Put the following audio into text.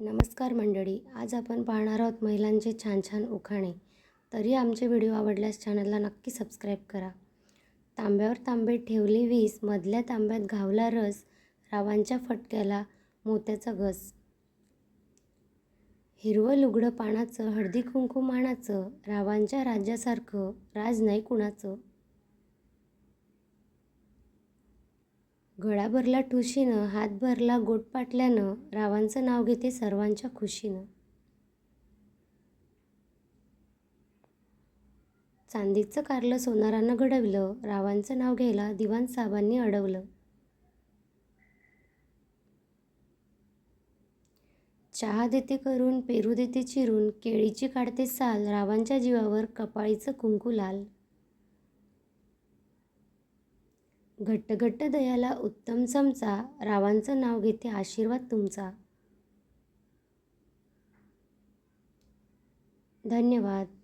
नमस्कार मंडळी आज आपण पाहणार आहोत महिलांचे छान छान उखाणे. तरी आमचे व्हिडिओ आवडल्यास चॅनलला नक्की सबस्क्राईब करा. तांब्यावर तांबे ठेवले वीस मधल्या तांब्यात घावला रस रावांच्या फटक्याला मोत्याचा घस. हिरवं लुगडं पानाचं हळदी कुंकू मानाचं रावांच्या राज्यासारखं राज नाही कुणाचं गळा भरला ठुशीनं हात भरला गोट पाटल्यानं रावांचं नाव घेते सर्वांच्या खुशीनं. चांदीचं कारलं सोनारानं घडवलं रावांचं नाव घ्यायला दिवान साहेबांनी अडवलं. चहा देते करून पेरू देते चिरून केळीची काढते साल रावांच्या जीवावर कपाळीचं कुंकू लाल. घट्ट घट्ट दयाला उत्तम चमचा रावांचं नाव घेते आशीर्वाद तुमचा. धन्यवाद.